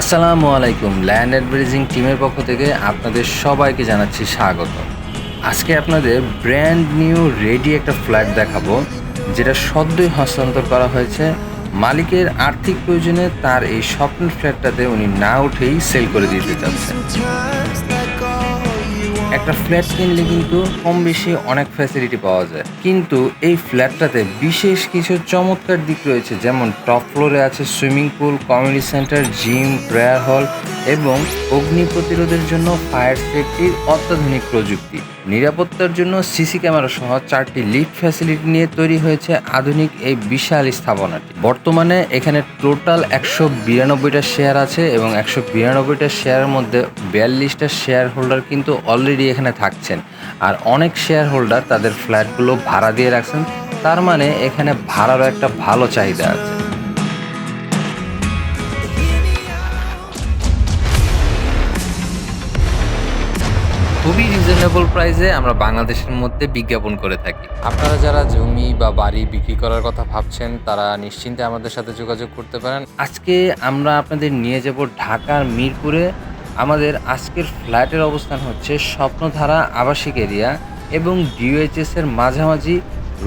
আসসালামু আলাইকুম land advertising টিমের পক্ষ থেকে আপনাদের সবাইকে জানাচ্ছি স্বাগত। আজকে আপনাদের ব্র্যান্ড নিউ রেডি একটা ফ্ল্যাট দেখাবো, যেটা সদ্যই হস্তান্তর করা হয়েছে। মালিকের আর্থিক প্রয়োজনে তার এই স্বপ্নের ফ্ল্যাটটাতে উনি না উঠেই সেল করে দিতে চাচ্ছেন। একটা ফ্ল্যাট কিনলে কিন্তু কম বেশি অনেক ফ্যাসিলিটি পাওয়া যায়। কিন্তু এই ফ্ল্যাটটাতে বিশেষ কিছু চমৎকার দিক রয়েছে, যেমন টপ ফ্লোরে আছে swimming pool community centre gym prayer hall এবং অগ্নি প্রতিরোধের জন্য ফায়ার সেফটির অত্যাধুনিক প্রযুক্তি। নিরাপত্তার জন্য সিসি ক্যামেরা সহ চারটি লিফট ফ্যাসিলিটি নিয়ে তৈরি হয়েছে আধুনিক এই বিশাল স্থাপনাটি। বর্তমানে এখানে টোটাল একশো বিরানব্বইটা শেয়ার আছে এবং একশো বিরানব্বইটা শেয়ারের মধ্যে বিয়াল্লিশটা শেয়ার হোল্ডার কিন্তু অলরেডি এখানে থাকছেন। আর অনেক শেয়ার হোল্ডার তাদের ফ্ল্যাটগুলো ভাড়া দিয়ে রাখছেন। তার মানে এখানে ভাড়ারও একটা ভালো চাহিদা আছে। রিজনেবল প্রাইসে আমরা বাংলাদেশের মধ্যে বিজ্ঞাপন করে থাকি। আপনারা যারা জমি বা বাড়ি বিক্রি করার কথা ভাবছেন তারা নিশ্চিন্তে আমাদের সাথে যোগাযোগ করতে পারেন। আজকে আমরা আপনাদের নিয়ে যাব ঢাকার মিরপুরে। আমাদের আজকের ফ্ল্যাটের অবস্থান হচ্ছে স্বপ্নধারা আবাসিক এরিয়া এবং ডিওএইচএস এর মাঝামাঝি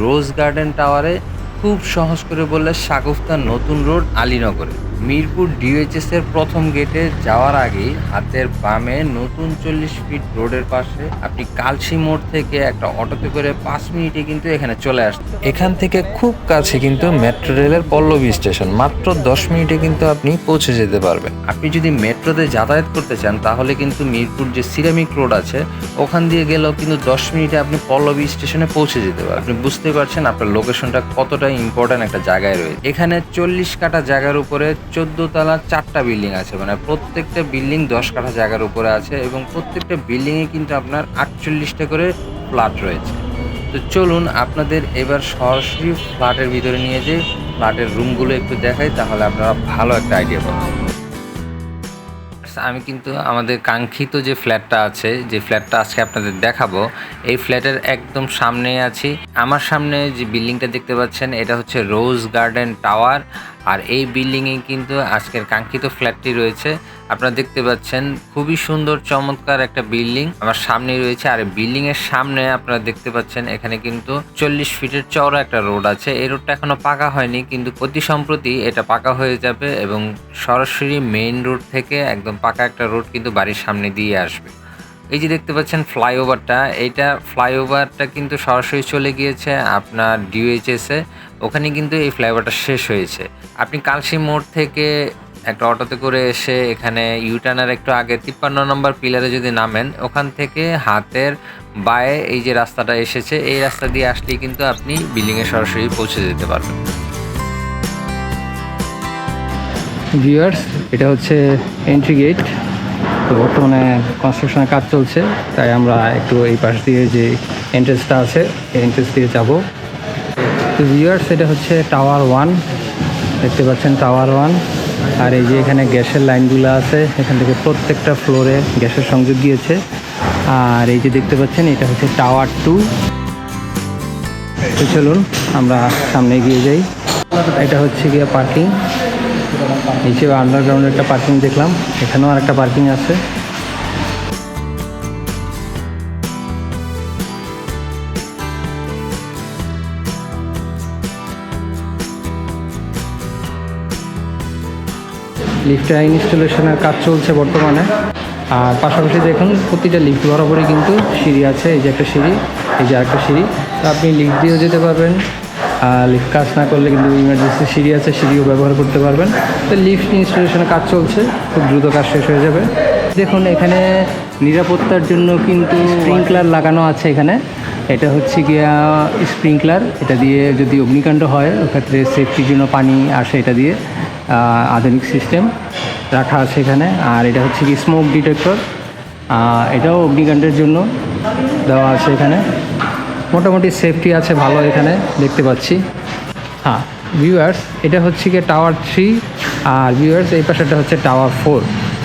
রোজ গার্ডেন টাওয়ারে খুব সহজ করে বললে শাগুফতা নতুন রোড আলীনগরে। মিরপুর ডিওএইচএস এর প্রথম গেটে যাওয়ার আগেই হাতের বামে নতুন চল্লিশ ফিট রোডের পাশে আপনি কালসি মোড় থেকে একটা অটোতে করে পাঁচ মিনিটে কিন্তু এখানে চলে আসতে এখান থেকে খুব কাছে কিন্তু মেট্রো রেলের পল্লবী স্টেশন মাত্র দশ মিনিটে কিন্তু আপনি পৌঁছে যেতে পারবেন। আপনি যদি মেট্রোতে যাতায়াত করতে চান তাহলে কিন্তু মিরপুর যে সিরামিক রোড আছে ওখান দিয়ে গেলেও কিন্তু দশ মিনিটে আপনি পল্লবী স্টেশনে পৌঁছে যেতে পারবেন। আপনি বুঝতে পারছেন আপনার লোকেশনটা কতটা ইম্পর্ট্যান্ট একটা জায়গায় রয়েছে। এখানে চল্লিশ কাঠা জায়গার উপরে চোদ্দ তলা চারটা বিল্ডিং আছে। মানে প্রত্যেকটা বিল্ডিং দশ কাঠা জায়গার উপরে আছে এবং প্রত্যেকটা বিল্ডিংয়ে কিন্তু আপনার আটচল্লিশটা করে ফ্ল্যাট রয়েছে। তো চলুন আপনাদের এবার সরাসরি ফ্ল্যাটের ভিতরে নিয়ে যে ফ্ল্যাটের রুমগুলো একটু দেখাই, তাহলে আপনারা ভালো একটা আইডিয়া পাবেন। আমি কিন্তু আমাদের কাঙ্ক্ষিত যে ফ্ল্যাটটা আছে, যে ফ্ল্যাটটা আজকে আপনাদের দেখাবো, এই ফ্ল্যাটের একদম সামনে আছি। আমার সামনে যে বিল্ডিংটা দেখতে পাচ্ছেন, এটা হচ্ছে রোজ গার্ডেন টাওয়ার। আর এই বিল্ডিংয়ে কিন্তু আজকের কাঙ্ক্ষিত ফ্ল্যাটটি রয়েছে। আপনারা দেখতে পাচ্ছেন, খুবই সুন্দর, চমৎকার একটা বিল্ডিং আমার সামনে রয়েছে। আর বিল্ডিং এর সামনে আপনারা দেখতে পাচ্ছেন, এখানে কিন্তু চল্লিশ ফিটের চওড়া একটা রোড আছে। এই রোডটা এখনও পাকা হয়নি, কিন্তু অতি সম্প্রতি এটা পাকা হয়ে যাবে এবং সরাসরি মেইন রোড থেকে একদম পাকা একটা রোড কিন্তু বাড়ির সামনে দিয়ে আসবে। এই যে দেখতে পাচ্ছেন ফ্লাইওভারটা, এইটা ফ্লাইওভারটা কিন্তু সরাসরি চলে গিয়েছে আপনার ডিওএইচএস এ। ওখানে কিন্তু এই ফ্লাইওভারটা শেষ হয়েছে। আপনি কালসি মোড় থেকে একটা অটোতে করে এসে এখানে ইউটার্নের একটু আগে তিপ্পান্ন নম্বর পিলারে যদি নামেন, ওখান থেকে হাতের বায়ে এই যে রাস্তাটা এসেছে, এই রাস্তা দিয়ে আসলেই কিন্তু আপনি বিল্ডিংয়ে সরাসরি পৌঁছে যেতে পারবেন। ভিউয়ার্স এটা হচ্ছে এন্ট্রি গেট তো বর্তমানে কনস্ট্রাকশনের কাজ চলছে, তাই আমরা একটু এই পাশ দিয়ে যে এন্ট্রেন্সটা আছে, এই এন্ট্রেন্স দিয়ে যাব। তো ভিউয়ার্স এটা হচ্ছে টাওয়ার ওয়ান দেখতে পাচ্ছেন টাওয়ার ওয়ান আর এই যে এখানে গ্যাসের লাইনগুলো আছে, এখান থেকে প্রত্যেকটা ফ্লোরে গ্যাসের সংযোগ দিয়েছে আর এই যে দেখতে পাচ্ছেন, এটা হচ্ছে টাওয়ার টু তো চলুন, আমরা সামনে এগিয়ে যাই। এটা হচ্ছে গিয়ে পার্কিং নিচে আন্ডারগ্রাউন্ডে একটা পার্কিং দেখলাম। এখানেও আর একটা পার্কিং আছে লিফটটা ইনস্টলেশনের কাজ চলছে বর্তমানে। আর পাশাপাশি দেখুন, প্রতিটা লিফট বরাবরই কিন্তু সিঁড়ি আছে। এই যে একটা সিঁড়ি, এই যে আরেকটা সিঁড়ি। তো আপনি লিফট দিয়েও যেতে পারবেন। আর লিফট কাজ না করলে কিন্তু ইমার্জেন্সি সিঁড়ি আছে, সিঁড়িও ব্যবহার করতে পারবেন। তো লিফট ইনস্টলেশনের কাজ চলছে, খুব দ্রুত কাজ শেষ হয়ে যাবে। দেখুন, এখানে নিরাপত্তার জন্য কিন্তু স্প্রিংকলার লাগানো আছে এখানে। এটা হচ্ছে গিয়া স্প্রিংকলার এটা দিয়ে যদি অগ্নিকাণ্ড হয়, ওক্ষেত্রে সেফটির জন্য পানি আসে এটা দিয়ে আধুনিক সিস্টেম রাখা আছে এখানে। আর এটা হচ্ছে কি স্মোক ডিটেক্টর এটাও অগ্নিকাণ্ডের জন্য দেওয়া আছে এখানে। মোটামুটি সেফটি আছে, ভালো এখানে, দেখতে পাচ্ছি। হ্যাঁ ভিউয়ার্স এটা হচ্ছে গিয়ে টাওয়ার থ্রি আর ভিউয়ার্স এই পাশেটা হচ্ছে টাওয়ার ফোর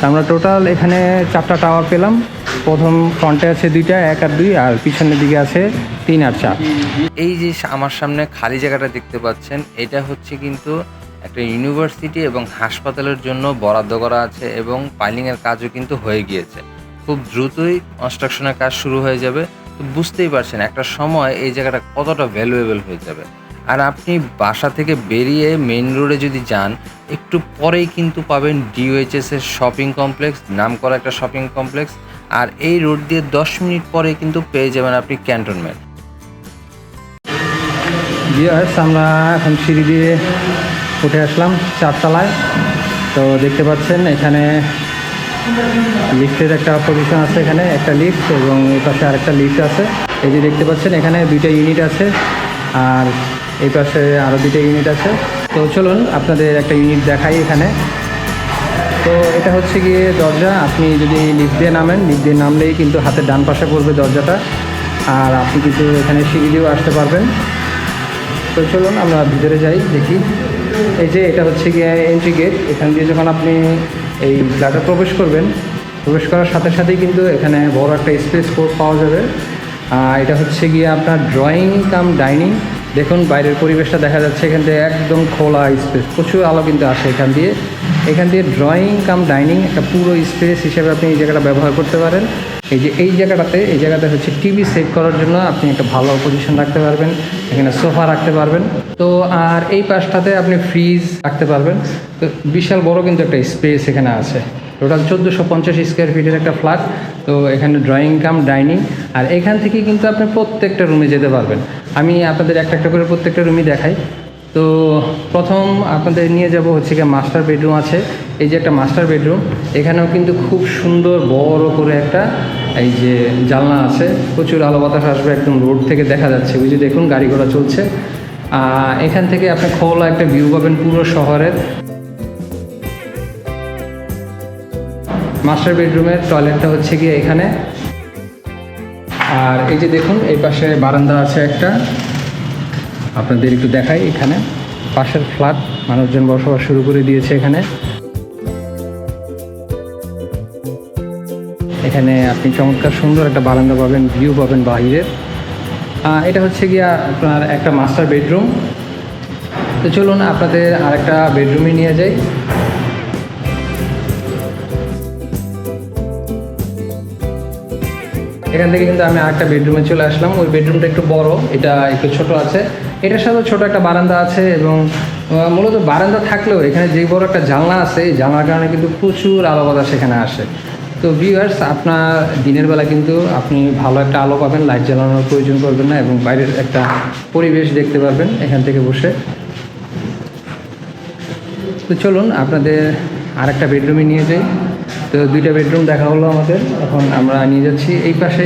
আমরা টোটাল এখানে চারটা টাওয়ার পেলাম। প্রথম ফ্রন্টে আছে দুইটা, এক আর দুই, আর পিছনের দিকে আছে তিন আর চার। এই যে আমার সামনে খালি জায়গাটা দেখতে পাচ্ছেন, এটা হচ্ছে কিন্তু একটা ইউনিভার্সিটি এবং হাসপাতালের জন্য বরাদ্দ করা আছে এবং পাইলিংয়ের কাজও কিন্তু হয়ে গিয়েছে। খুব দ্রুতই কনস্ট্রাকশনের কাজ শুরু হয়ে যাবে। তো বুঝতেই পারছেন একটা সময় এই জায়গাটা কতটা ভ্যালুয়েবল হয়ে যাবে। আর আপনি বাসা থেকে বেরিয়ে মেইন রোডে যদি যান, একটু পরেই কিন্তু পাবেন ডিওএইচএস এর শপিং কমপ্লেক্স নাম করা একটা শপিং কমপ্লেক্স আর এই রোড দিয়ে দশ মিনিট পরে কিন্তু পেয়ে যাবেন আপনি ক্যান্টনমেন্ট আমরা এখন সিঁড়ি দিয়ে উঠে আসলাম চারতলায়। তো দেখতে পাচ্ছেন এখানে লিফটের একটা পজিশন আছে এখানে, একটা লিফট এবং এই পাশে আরেকটা লিফট আছে। এই যে দেখতে পাচ্ছেন, এখানে দুইটা ইউনিট আছে আর এই পাশে আরও দুইটা ইউনিট আছে। তো চলুন আপনাদের একটা ইউনিট দেখাই এখানে। তো এটা হচ্ছে গিয়ে দরজা। আপনি যদি লিফট দিয়ে নামেন লিফট দিয়ে নামলেই কিন্তু হাতের ডান পাশে পড়বে দরজাটা। আর আপনি কিন্তু এখানে সিঁড়ি দিয়েও আসতে পারবেন। তো চলুন আমরা ভিতরে যাই, দেখি। এই যে এটা হচ্ছে গিয়ে এন্ট্রি গেট এখান দিয়ে যখন আপনি এই ফ্ল্যাটে প্রবেশ করবেন। প্রবেশ করার সাথে সাথেই কিন্তু এখানে বড় একটা স্পেস পাওয়া যাবে। এটা হচ্ছে গিয়ে আপনার ড্রয়িং কাম ডাইনিং দেখুন, বাইরের পরিবেশটা দেখা যাচ্ছে, এখান থেকে একদম খোলা স্পেস প্রচুর আলো কিন্তু আসে এখান দিয়ে। এখান দিয়ে ড্রয়িং কাম ডাইনিং একটা পুরো স্পেস হিসেবে আপনি এই জায়গাটা ব্যবহার করতে পারেন। এই যে, এই জায়গাটাতে, এই জায়গাতে হচ্ছে টিভি সেভ করার জন্য আপনি একটা ভালো পজিশন রাখতে পারবেন, এখানে সোফা রাখতে পারবেন। তো, আর এই পাশটাতে আপনি ফ্রিজ রাখতে পারবেন। তো, বিশাল বড় কিন্তু একটা স্পেস এখানে আছে। টোটাল চোদ্দোশো পঞ্চাশ স্কোয়ার ফিটের একটা ফ্ল্যাট তো এখানে ড্রয়িং কাম ডাইনিং আর এখান থেকে কিন্তু আপনি প্রত্যেকটা রুমে যেতে পারবেন। আমি আপনাদের একটা একটা করে প্রত্যেকটা রুমই দেখাই। তো, প্রথম আপনাদের নিয়ে যাব হচ্ছে গিয়ে মাস্টার বেডরুম আছে। এই যে একটা মাস্টার বেডরুম এখানেও কিন্তু খুব সুন্দর বড় করে একটা এই যে জানলা আছে, প্রচুর আলো বাতাস আসবে একদম রোড থেকে দেখা যাচ্ছে। ওই যে দেখুন, গাড়ি ঘোড়া চলছে। এখান থেকে আপনি খোলা একটা ভিউ পাবেন পুরো শহরের। মাস্টার বেডরুমের টয়লেটটা হচ্ছে গিয়ে এখানে। আর এই যে দেখুন, এই পাশে বারান্দা আছে একটা। আপনাদের একটু দেখাই এখানে। পাশের ফ্ল্যাট মানুষজন বসবাস শুরু করে দিয়েছে এখানে। এখানে আপনি চমৎকার সুন্দর একটা বারান্দা পাবেন ভিউ পাবেন বাইরের আহ, এটা হচ্ছে গিয়া আপনার একটা মাস্টার বেডরুম তো চলুন আপনাদের আরেকটা বেডরুমে নিয়ে যাই। এখান থেকে কিন্তু আমি আরেকটা বেডরুমে চলে আসলাম। ওই বেডরুমটা একটু বড় এটা একটু ছোট আছে। এটার সাথে ছোট একটা বারান্দা আছে এবং মূলত বারান্দা থাকলেও এখানে যে বড় একটা জানলা আছে এই জানলার কারণে কিন্তু প্রচুর আলো বাতাস এখানে আসে। তো ভিউয়ার্স আপনার দিনের বেলা কিন্তু আপনি ভালো একটা আলো পাবেন লাইট জ্বালানোর প্রয়োজন পড়বেন না এবং বাইরের একটা পরিবেশ দেখতে পারবেন এখান থেকে বসে। তো চলুন, আপনাদের আরেকটা বেডরুমে নিয়ে যাই। তো দুইটা বেডরুম দেখা হলো আমাদের, এখন আমরা নিয়ে যাচ্ছি। এই পাশে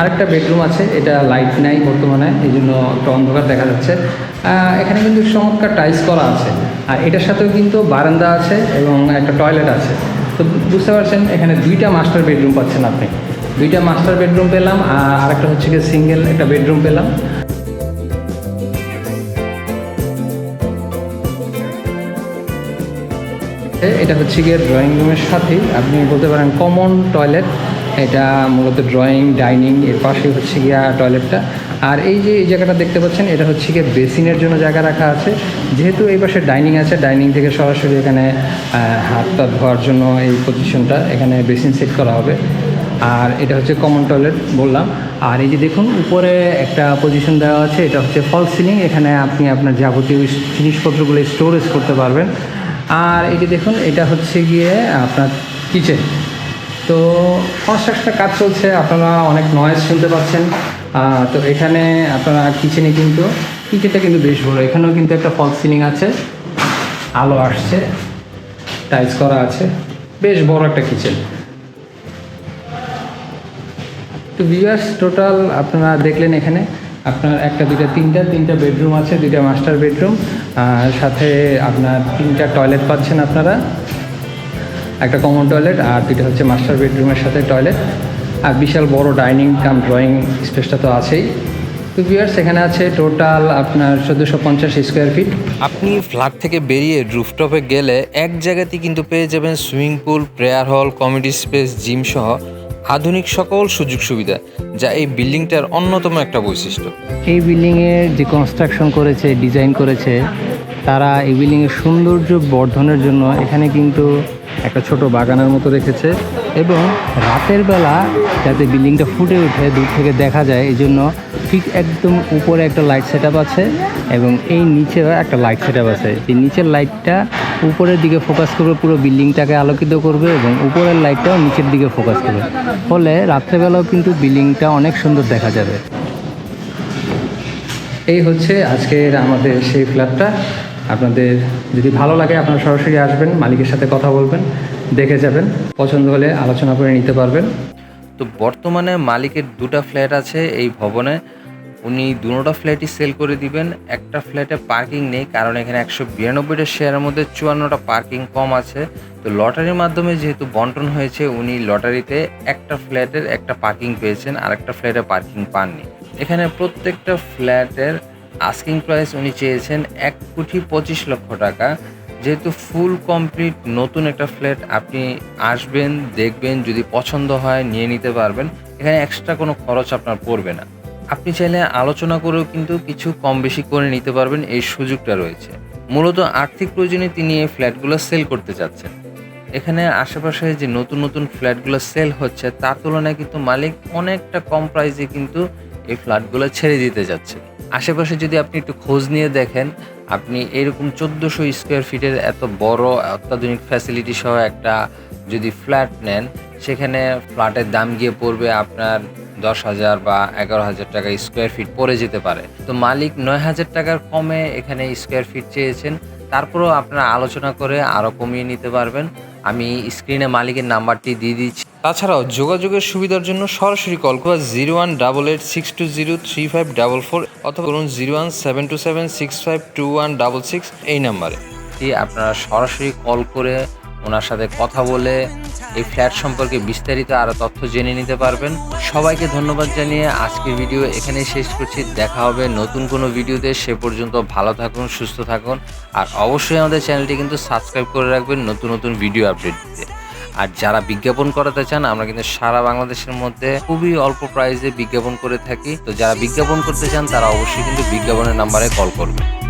আরেকটা বেডরুম আছে, এটা লাইট নাই বর্তমানে এই জন্য একটু অন্ধকার দেখা যাচ্ছে। এখানে কিন্তু চমৎকার টাইলস করা আছে। আর এটার সাথেও কিন্তু বারান্দা আছে এবং একটা টয়লেট আছে। তো বুঝতে পারছেন, এখানে দুইটা মাস্টার বেডরুম পাচ্ছেন আপনি। দুইটা মাস্টার বেডরুম পেলাম, আর আরেকটা হচ্ছে গিয়ে সিঙ্গেল একটা বেডরুম পেলাম। এটা হচ্ছে গিয়ে ড্রয়িং রুমের সাথেই আপনি বলতে পারেন কমন টয়লেট এটা মূলত ড্রয়িং ডাইনিং এর পাশে হচ্ছে গিয়া টয়লেটটা আর এই যে এই জায়গাটা দেখতে পাচ্ছেন এটা হচ্ছে গিয়ে বেসিনের জন্য জায়গা রাখা আছে। যেহেতু এই পাশে ডাইনিং আছে ডাইনিং থেকে সরাসরি এখানে আহ, হাত টাত ধোয়ার জন্য এই পজিশনটা এখানে বেসিন সেট করা হবে। আর এটা হচ্ছে কমন টয়লেট বললাম। আর এই যে দেখুন উপরে একটা পজিশন দেওয়া আছে এটা হচ্ছে ফল সিলিং এখানে আপনি আপনার যাবতীয় জিনিসপত্রগুলো স্টোরেজ করতে পারবেন। আর এই যে দেখুন এটা হচ্ছে গিয়ে আপনার কিচেন তো কনস্ট্রাকশনের কাজ চলছে আপনারা অনেক নয়েজ শুনতে পাচ্ছেন। তো এখানে আপনারা কিচেনে কিন্তু, কিচেনটা কিন্তু বেশ বড়। এখানেও কিন্তু একটা ফল সিলিং আছে। আলো আসছে। টাইলস করা আছে। বেশ বড় একটা কিচেন। তো ভিউয়ার্স টোটাল আপনারা দেখলেন এখানে, আপনার একটা, দুইটা, তিনটা তিনটা বেডরুম আছে, দুইটা মাস্টার বেডরুম আর সাথে আপনার তিনটা টয়লেট পাচ্ছেন আপনারা। একটা কমন টয়লেট আর দুইটা হচ্ছে মাস্টার বেডরুমের সাথে টয়লেট আর বিশাল বড় ডাইনিং কাম ড্রয়িং স্পেসটা তো আছেই। তো ভিউয়ার্স এখানে আছে টোটাল আপনার চোদ্দোশো পঞ্চাশ স্কোয়ার ফিট আপনি ফ্ল্যাট থেকে বেরিয়ে রুফটপে গেলে এক জায়গাতেই কিন্তু পেয়ে যাবেন swimming pool prayer hall comedy space gym সহ আধুনিক সকল সুযোগ সুবিধা যা এই বিল্ডিংটার অন্যতম একটা বৈশিষ্ট্য। এই বিল্ডিংয়ের যে কনস্ট্রাকশন করেছে ডিজাইন করেছে তারা এই বিল্ডিংয়ের সৌন্দর্য বর্ধনের জন্য এখানে কিন্তু একটা ছোট বাগানের মতো রেখেছে। এবং রাতের বেলা যাতে বিল্ডিংটা ফুটে ওঠে, দূর থেকে দেখা যায় এই জন্য ঠিক একদম উপরে একটা লাইট সেট আছে এবং এই নিচেও একটা লাইট সেট আছে। এই নিচের লাইটটা উপরের দিকে ফোকাস করবে, পুরো বিল্ডিংটাকে আলোকিত করবে এবং উপরের লাইটটাও নিচের দিকে ফোকাস করবে। ফলে রাত্রেবেলাও কিন্তু বিল্ডিংটা অনেক সুন্দর দেখা যাবে। এই হচ্ছে আজকের আমাদের সেই ফ্ল্যাটটা আপনাদের যদি ভালো লাগে, আপনারা সরাসরি আসবেন, মালিকের সাথে কথা বলবেন। দেখে যাবেন। পছন্দ হলে আলোচনা করে নিতে পারবেন। তো বর্তমানে মালিকের দুটো ফ্ল্যাট আছে এই ভবনে। উনি দুটো ফ্ল্যাটই সেল করে দিবেন। একটা ফ্ল্যাটে পার্কিং নেই, কারণ এখানে একশো বিরানব্বইটা শেয়ারের মধ্যে চুয়ান্নটা পার্কিং কম আছে। তো লটারির মাধ্যমে যেহেতু বন্টন হয়েছে, উনি লটারিতে একটা ফ্ল্যাটের একটা পার্কিং পেয়েছেন আর একটা ফ্ল্যাটে পার্কিং পাননি। এখানে প্রত্যেকটা ফ্ল্যাটের আস্কিং প্রাইস উনি চেয়েছেন এক কোটি পঁচিশ লক্ষ টাকা। যেহেতু ফুল কমপ্লিট নতুন একটা ফ্ল্যাট আপনি আসবেন, দেখবেন, যদি পছন্দ হয়, নিয়ে নিতে পারবেন। এখানে এক্সট্রা কোনো খরচ আপনার পড়বে না। আপনি চাইলে আলোচনা করেও কিন্তু কিছু কম বেশি করে নিতে পারবেন, এই সুযোগটা রয়েছে। মূলত আর্থিক প্রয়োজনে তিনি এই ফ্ল্যাটগুলো সেল করতে চাচ্ছেন। এখানে আশেপাশে যে নতুন নতুন ফ্ল্যাটগুলো সেল হচ্ছে, তার তুলনায় কিন্তু মালিক অনেকটা কম প্রাইসে কিন্তু এই ফ্ল্যাটগুলো ছেড়ে দিতে যাচ্ছে। আশেপাশে যদি আপনি একটু খোঁজ নিয়ে দেখেন আপনি এরকম চোদ্দোশো স্কোয়ার ফিটের এত বড় অত্যাধুনিক ফ্যাসিলিটি সহ একটা যদি ফ্ল্যাট নেন, সেখানে ফ্ল্যাটের দাম গিয়ে পড়বে আপনার দশ হাজার বা এগারো হাজার টাকা স্কোয়ার ফিট পড়ে যেতে পারে। তো মালিক নয় হাজার টাকার কমে এখানে স্কোয়ার ফিট চেয়েছেন। তারপরেও আপনারা আলোচনা করে আরও কমিয়ে নিতে পারবেন। আমি স্ক্রিনে মালিকের নাম্বারটি দিয়ে দিচ্ছি। তাছাড়াও যোগাযোগের সুবিধার জন্য সরাসরি কল করা zero one double eight six two zero three five double four অথবা ধরুন zero one seven two seven six five two one double six এই নাম্বারে আপনারা সরাসরি কল করে ওনার সাথে কথা বলে এই ফ্ল্যাট সম্পর্কে বিস্তারিত আরও তথ্য জেনে নিতে পারবেন। সবাইকে ধন্যবাদ জানিয়ে আজকের ভিডিও এখানেই শেষ করছি। দেখা হবে নতুন কোনো ভিডিওতে। সে পর্যন্ত ভালো থাকুন, সুস্থ থাকুন। আর অবশ্যই আমাদের চ্যানেলটি কিন্তু সাবস্ক্রাইব করে রাখবেন নতুন নতুন ভিডিও আপডেট দিতে। আর যারা বিজ্ঞাপন করাতে চান, আমরা কিন্তু সারা বাংলাদেশের মধ্যে খুবই অল্প প্রাইসে বিজ্ঞাপন করে থাকি। তো যারা বিজ্ঞাপন করতে চান, তারা অবশ্যই কিন্তু বিজ্ঞাপনের নাম্বারে কল করবেন।